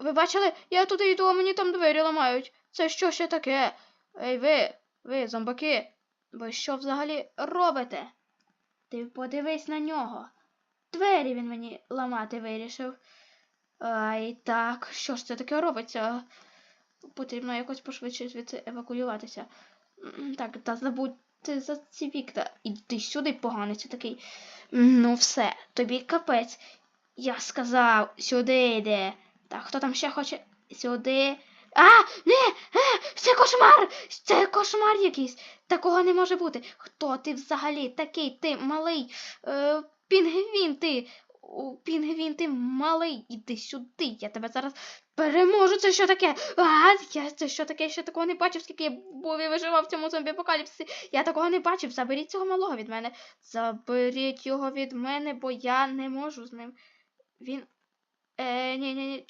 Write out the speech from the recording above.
Ви бачили? Я туди йду, а мені там двері ламають. Це що ще таке? Ей ви, ви, зомбаки, ви що взагалі робите? Ти подивись на нього. Двері він мені ламати вирішив. Ай, так, що ж це таке робиться? Потрібно якось пошвидше звідси евакуюватися. Так, та забудьте за ці вікна. Іди сюди, поганець такий. Ну все, тобі капець. Я сказав, сюди йди. Так, хто там ще хоче? Сюди. А, не! Е, це кошмар! Це кошмар якийсь. Такого не може бути. Хто ти взагалі такий? Ти малий е, пінгвін, ти. Пінгвін, ти малий. Іди сюди. Я тебе зараз переможу. Це що таке? А, я це що таке? Я ще такого не бачив, скільки я був і виживав в цьому зомбі-апокаліпсисі. Я такого не бачив. Заберіть цього малого від мене. Заберіть його від мене, бо я не можу з ним. Він. Е, ні, ні, ні.